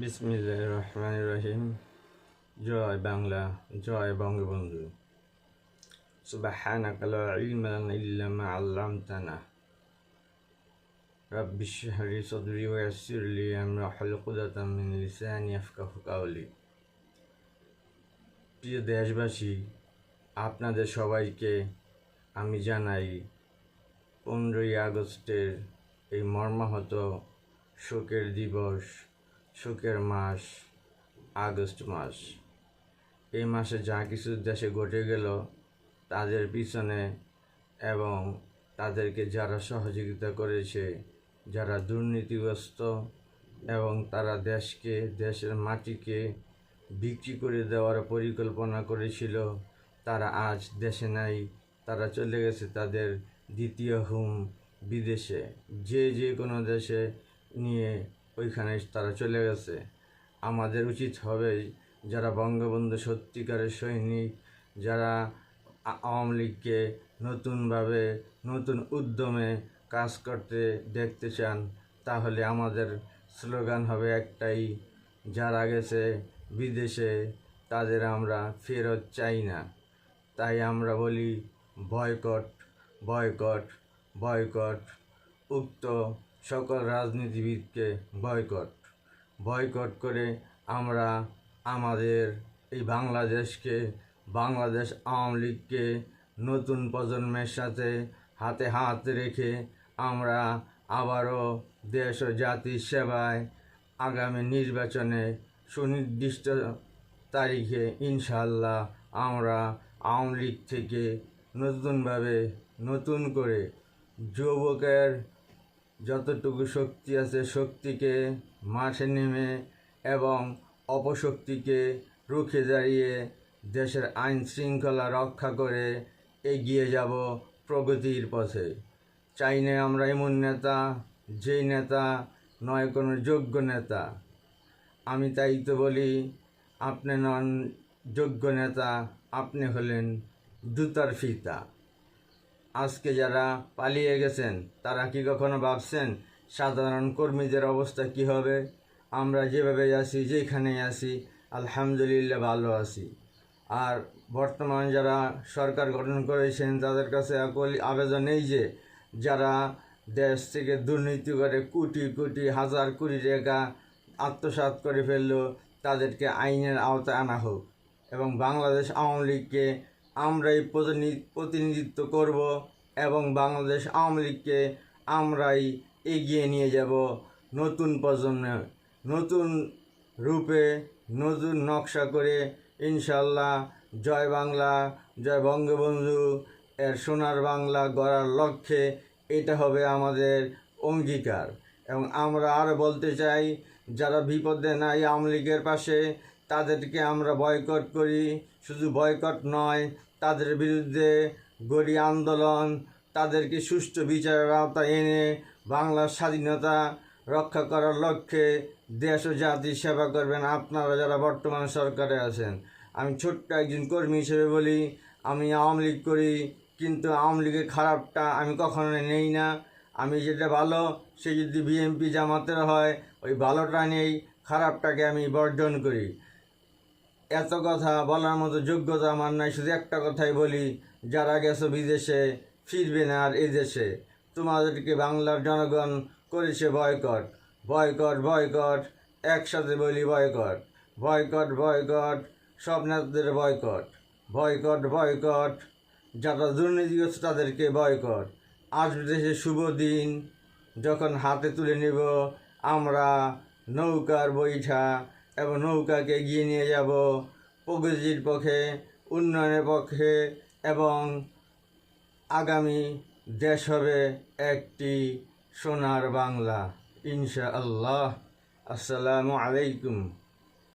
বিসমিল্লাহ রহমান রহিম জয় বাংলা জয় বঙ্গবন্ধু سبحانك لا علم لنا إلا ما علمتنا رب اشرح لي صدري ويسر لي أمري واحلل عقدة من لساني يفقهوا قولي প্রিয় দেশবাসী আপনাদের সবাইকে আমি জানাই পনেরোই আগস্টের এই মর্মাহত শোকের দিবস শোকের মাস, আগস্ট মাস। এই মাসে যা কিছু দেশে ঘটে গেল, তাদের পিছনে এবং তাদেরকে যারা সহযোগিতা করেছে, যারা দুর্নীতিগ্রস্ত এবং তারা দেশকে, দেশের মাটিকে বিক্রি করে দেওয়ার পরিকল্পনা করেছিল, তারা আজ দেশে নাই, তারা চলে গেছে তাদের দ্বিতীয় হুম বিদেশে। যে যে কোনো দেশে নিয়ে ওইখানে তারা চলে গেছে। আমাদের উচিত হবে যারা বঙ্গবন্ধু সত্যিকারের সৈনিক, যারা আওয়ামী লীগকে নতুনভাবে, নতুন উদ্যমে কাজ করতে দেখতে চান, তাহলে আমাদের স্লোগান হবে একটাই, যারা গেছে বিদেশে, তাদের আমরা ফেরত চাই না। তাই আমরা বলি, বয়কট বয়কট বয়কট, উক্ত সকল রাজনীতিবিদকে বয়কট। বয়কট করে আমরা আমাদের এই বাংলাদেশকে, বাংলাদেশ আওয়ামী লীগকে নতুন প্রজন্মের সাথে হাতে হাত রেখে আমরা আবারও দেশ ও জাতির সেবায় আগামী নির্বাচনে সুনির্দিষ্ট তারিখে ইনশাল্লাহ আমরা আওয়ামী লীগ থেকে নতুনভাবে নতুন করে যুবকের যতটুকু শক্তি আছে শক্তিকে মাঠে নেমে এবং অপশক্তিকে রুখে দাঁড়িয়ে দেশের আইন শৃঙ্খলা রক্ষা করে এগিয়ে যাব প্রগতির পথে। চাই না আমরা এমন নেতা, যেই নেতা নয় কোনো যোগ্য নেতা। আমি তাই তো বলি, আপনি নন যোগ্য নেতা, আপনি হলেন দুতার ফিতা আজকে যারা পালিয়ে গেছেন, তারা কি কখনো ভাবছেন সাধারণ কর্মীদের অবস্থা কি হবে? আমরা যেভাবে আছি যেখানে আছি, আলহামদুলিল্লাহ ভালো আছি। আর বর্তমান যারা সরকার গঠন করেছেন, তাদের কাছে আবেদন এই যে, যারা দেশ থেকে দুর্নীতি করে কোটি কোটি, হাজার কোটি টাকা আত্মসাৎ করে ফেলল, তাদেরকে আইনের আওতায় আনা হোক এবং বাংলাদেশ আওয়ামী লীগকে আমরাই প্রতিনি- প্রতিনিধিত্ব করব এবং বাংলাদেশ আওয়ামী লীগকে আমরাই এগিয়ে নিয়ে যাব নতুন প্রজন্মে নতুন রূপে নতুন নকশা করে ইনশাল্লাহ জয় বাংলা, জয় বঙ্গবন্ধু, এর সোনার বাংলা গড়ার লক্ষ্যে এটা হবে আমাদের অঙ্গীকার। এবং আমরা আরও বলতে চাই, যারা বিপদে নাই আওয়ামী লীগের পাশে তাদেরকে আমরা বয়কট করি। শুধু বয়কট নয়, তাদের বিরুদ্ধে গড়ি আন্দোলন, তাদেরকে সুষ্ঠু বিচারের আওতায় এনে বাংলার স্বাধীনতা রক্ষা করার লক্ষ্যে দেশ ও জাতির সেবা করবেন আপনারা যারা বর্তমান সরকারে আছেন। আমি ছোট্ট একজন কর্মী হিসেবে বলি, আমি আওয়ামী লীগ করি, কিন্তু আওয়ামী লীগের খারাপটা আমি কখনো নেই না। আমি যেটা ভালো, সে যদি বিএনপি জামাতের হয়, ওই ভালোটা নেই, খারাপটাকে আমি বর্জন করি। এত কথা বলার মতো যোগ্যতা আমার নাই, শুধু একটা কথাই বলি, যারা গেছো বিদেশে ফিরবে না আর এদেশে। তোমাদেরকে বাংলার জনগণ করেছে বয়কট। বয়কট বয়কট, একসাথে বলি বয়কট। বয়কট বয়কট, সব নেতাদের বয়কট। বয়কট বয়কট, যারা দুর্নীতিগ্রস্ত তাদেরকে বয়কট। আসবে দেশে শুভ দিন, যখন হাতে তুলে নেব আমরা নৌকার বৈঠা। এবং নৌকাকে এগিয়ে নিয়ে যাব। প্রগতির পক্ষে, উন্নয়নের পক্ষে এবং আগামী দেশ হবে একটি সোনার বাংলা। ইনশা আল্লাহ আসসালামু আলাইকুম।